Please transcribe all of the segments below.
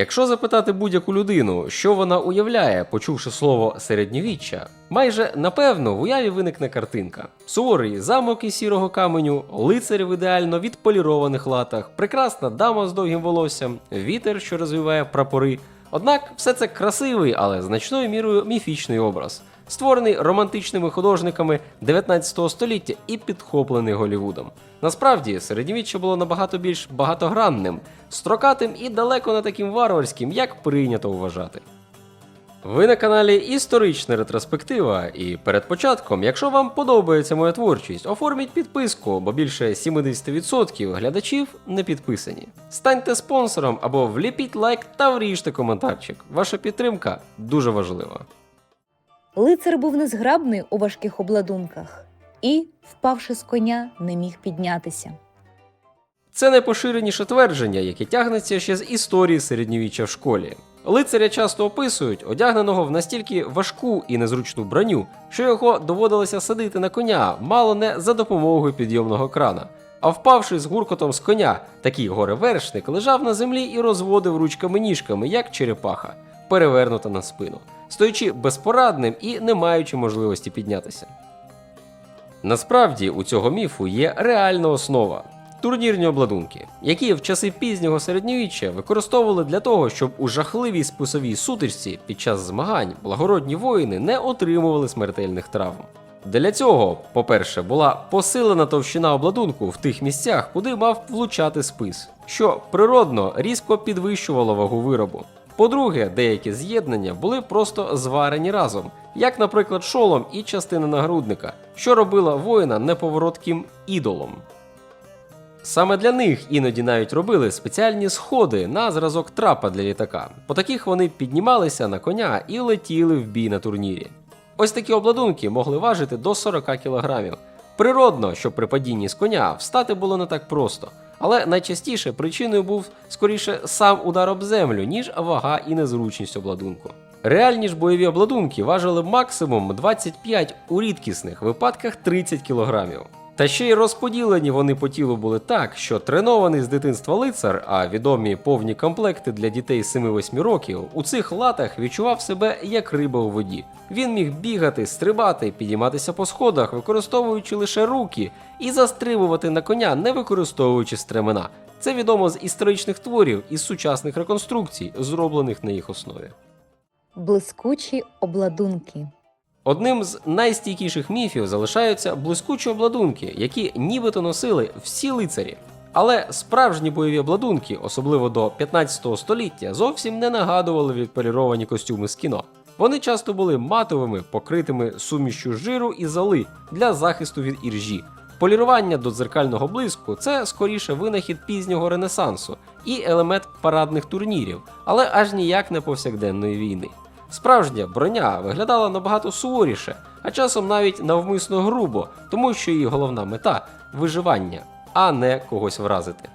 Якщо запитати будь-яку людину, що вона уявляє, почувши слово середньовіччя, майже напевно в уяві виникне картинка: суворий замок із сірого каменю, лицарі в ідеально відполірованих латах, прекрасна дама з довгим волоссям, вітер, що розвиває прапори. Однак все це красивий, але значною мірою міфічний образ, створений романтичними художниками 19 століття і підхоплений Голлівудом. Насправді, середньовіччя було набагато більш багатогранним, строкатим і далеко не таким варварським, як прийнято вважати. Ви на каналі Історична ретроспектива, і перед початком, якщо вам подобається моя творчість, оформіть підписку, бо більше 70% глядачів не підписані. Станьте спонсором або вліпіть лайк та вріжте коментарчик. Ваша підтримка дуже важлива. Лицар був незграбний у важких обладунках і, впавши з коня, не міг піднятися. Це найпоширеніше твердження, яке тягнеться ще з історії середньовіччя в школі. Лицаря часто описують одягненого в настільки важку і незручну броню, що його доводилося садити на коня, мало не за допомогою підйомного крана. А впавши з гуркотом з коня, такий горе-вершник лежав на землі і розводив ручками ніжками, як черепаха, перевернута на спину, стоячи безпорадним і не маючи можливості піднятися. Насправді у цього міфу є реальна основа. Турнірні обладунки, які в часи пізнього середньовіччя використовували для того, щоб у жахливій спусовій сутичці під час змагань благородні воїни не отримували смертельних травм. Для цього, по-перше, була посилена товщина обладунку в тих місцях, куди мав влучати спис, що природно різко підвищувало вагу виробу. По-друге, деякі з'єднання були просто зварені разом, як, наприклад, шолом і частина нагрудника, що робила воїна неповоротким ідолом. Саме для них іноді навіть робили спеціальні сходи на зразок трапа для літака. По таких вони піднімалися на коня і летіли в бій на турнірі. Ось такі обладунки могли важити до 40 кг. Природно, що при падінні з коня встати було не так просто, але найчастіше причиною був скоріше сам удар об землю, ніж вага і незручність обладунку. Реальні ж бойові обладунки важили максимум 25, у рідкісних випадках 30 кг. Та ще й розподілені вони по тілу були так, що тренований з дитинства лицар, а відомі повні комплекти для дітей 7-8 років, у цих латах відчував себе як риба у воді. Він міг бігати, стрибати, підійматися по сходах, використовуючи лише руки, і застрибувати на коня, не використовуючи стремена. Це відомо з історичних творів і з сучасних реконструкцій, зроблених на їх основі. Блискучі обладунки. Одним з найстійкіших міфів залишаються блискучі обладунки, які нібито носили всі лицарі. Але справжні бойові обладунки, особливо до 15 століття, зовсім не нагадували відполіровані костюми з кіно. Вони часто були матовими, покритими сумішчю жиру і золи для захисту від іржі. Полірування до дзеркального блиску це скоріше винахід пізнього ренесансу і елемент парадних турнірів, але аж ніяк не повсякденної війни. Справжня броня виглядала набагато суворіше, а часом навіть навмисно грубо, тому що її головна мета виживання, а не когось вразити.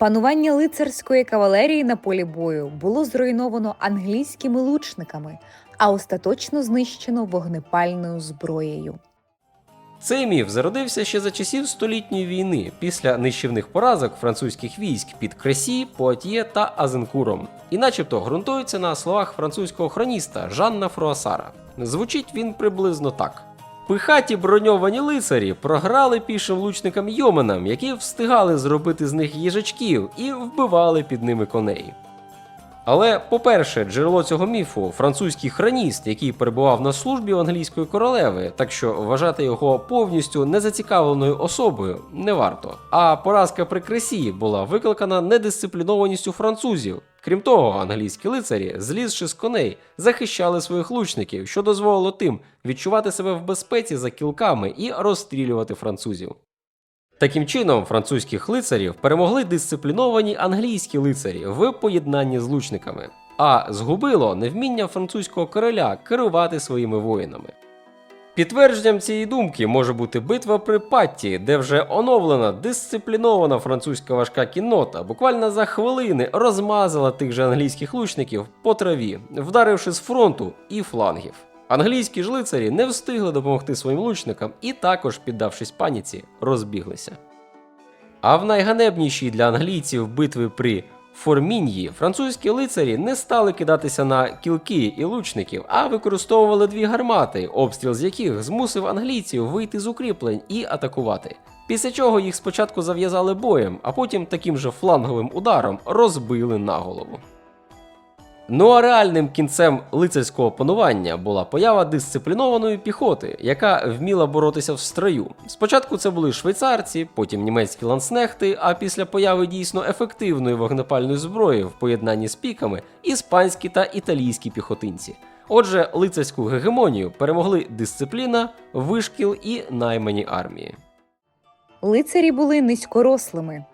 Панування лицарської кавалерії на полі бою було зруйновано англійськими лучниками, а остаточно знищено вогнепальною зброєю. Цей міф зародився ще за часів столітньої війни після нищівних поразок французьких військ під Кресі, Пуатьє та Азенкуром, і начебто ґрунтується на словах французького хроніста Жанна Фруасара. Звучить він приблизно так. Пихаті броньовані лицарі програли пішим лучникам йоменам, які встигали зробити з них їжачків і вбивали під ними коней. Але, по-перше, джерело цього міфу французький хроніст, який перебував на службі у англійської королеви, так що вважати його повністю незацікавленою особою не варто. А поразка при кресі була викликана недисциплінованістю французів. Крім того, англійські лицарі, злізши з коней, захищали своїх лучників, що дозволило тим відчувати себе в безпеці за кілками і розстрілювати французів. Таким чином, французьких лицарів перемогли дисципліновані англійські лицарі в поєднанні з лучниками, а згубило невміння французького короля керувати своїми воїнами. Підтвердженням цієї думки може бути битва при Патті, де вже оновлена дисциплінована французька важка кіннота буквально за хвилини розмазала тих же англійських лучників по траві, вдаривши з фронту і флангів. Англійські ж лицарі не встигли допомогти своїм лучникам і також, піддавшись паніці, розбіглися. А в найганебнішій для англійців битві при Форміньї французькі лицарі не стали кидатися на кілки і лучників, а використовували дві гармати, обстріл з яких змусив англійців вийти з укріплень і атакувати. Після чого їх спочатку зав'язали боєм, а потім таким же фланговим ударом розбили на голову. Ну а реальним кінцем лицарського панування була поява дисциплінованої піхоти, яка вміла боротися в строю. Спочатку це були швейцарці, потім німецькі ланснехти, а після появи дійсно ефективної вогнепальної зброї в поєднанні з піками іспанські та італійські піхотинці. Отже, лицарську гегемонію перемогли дисципліна, вишкіл і наймані армії. Лицарі були низькорослими.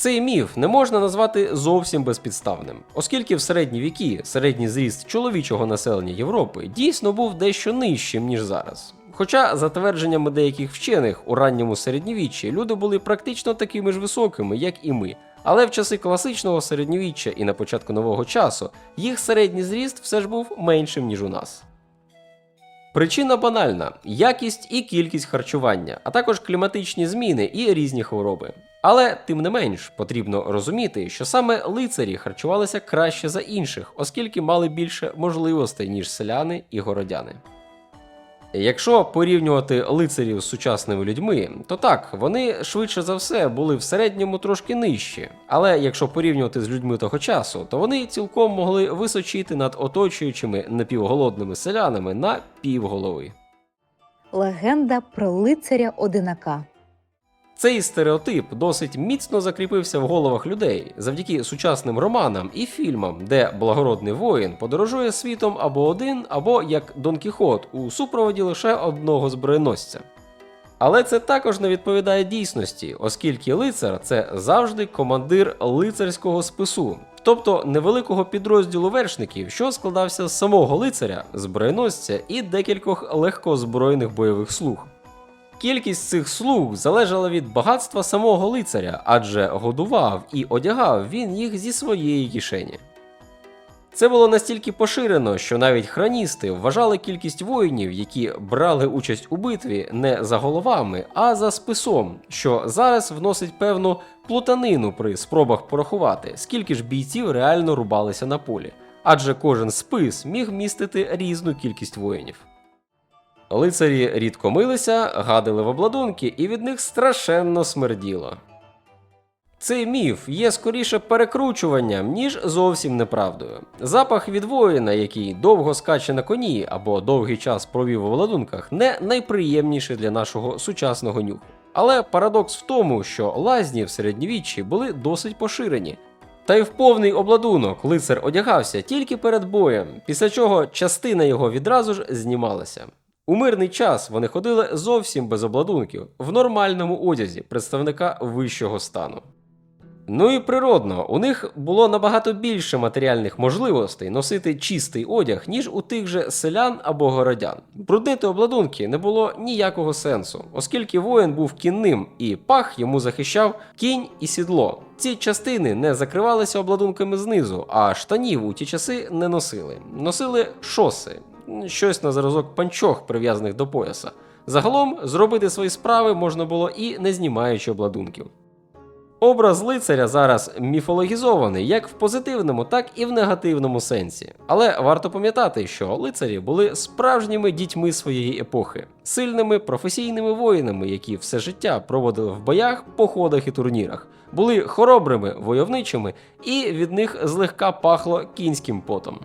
Цей міф не можна назвати зовсім безпідставним, оскільки в середні віки середній зріст чоловічого населення Європи дійсно був дещо нижчим, ніж зараз. Хоча, за твердженнями деяких вчених, у ранньому середньовіччі люди були практично такими ж високими, як і ми. Але в часи класичного середньовіччя і на початку нового часу їх середній зріст все ж був меншим, ніж у нас. Причина банальна: якість і кількість харчування, а також кліматичні зміни і різні хвороби. Але тим не менш потрібно розуміти, що саме лицарі харчувалися краще за інших, оскільки мали більше можливостей, ніж селяни і городяни. Якщо порівнювати лицарів з сучасними людьми, то так, вони швидше за все були в середньому трошки нижчі. Але якщо порівнювати з людьми того часу, то вони цілком могли височити над оточуючими напівголодними селянами на півголови. Легенда про лицаря одинака. Цей стереотип досить міцно закріпився в головах людей завдяки сучасним романам і фільмам, де благородний воїн подорожує світом або один, або як Дон Кіхот у супроводі лише одного зброєносця. Але це також не відповідає дійсності, оскільки лицар це завжди командир лицарського спису, тобто невеликого підрозділу вершників, що складався з самого лицаря, зброєносця і декількох легкозброєних бойових слуг. Кількість цих слуг залежала від багатства самого лицаря, адже годував і одягав він їх зі своєї кишені. Це було настільки поширено, що навіть хроністи вважали кількість воїнів, які брали участь у битві, не за головами, а за списом, що зараз вносить певну плутанину при спробах порахувати, скільки ж бійців реально рубалися на полі, адже кожен спис міг містити різну кількість воїнів. Лицарі рідко милися, гадили в обладунки, і від них страшенно смерділо. Цей міф є скоріше перекручуванням, ніж зовсім неправдою. Запах від воїна, який довго скаче на коні або довгий час провів у обладунках, не найприємніший для нашого сучасного нюху. Але парадокс в тому, що лазні в середньовіччі були досить поширені. Та й в повний обладунок лицар одягався тільки перед боєм, після чого частина його відразу ж знімалася. У мирний час вони ходили зовсім без обладунків, в нормальному одязі представника вищого стану. Ну і природно, у них було набагато більше матеріальних можливостей носити чистий одяг, ніж у тих же селян або городян. Бруднити обладунки не було ніякого сенсу, оскільки воїн був кінним і пах йому захищав кінь і сідло. Ці частини не закривалися обладунками знизу, а штанів у ті часи не носили. Носили шоси, щось на зразок панчох, прив'язаних до пояса. Загалом зробити свої справи можна було і не знімаючи обладунків. Образ лицаря зараз міфологізований як в позитивному, так і в негативному сенсі. Але варто пам'ятати, що лицарі були справжніми дітьми своєї епохи, сильними професійними воїнами, які все життя проводили в боях, походах і турнірах, були хоробрими, войовничими, і від них злегка пахло кінським потом.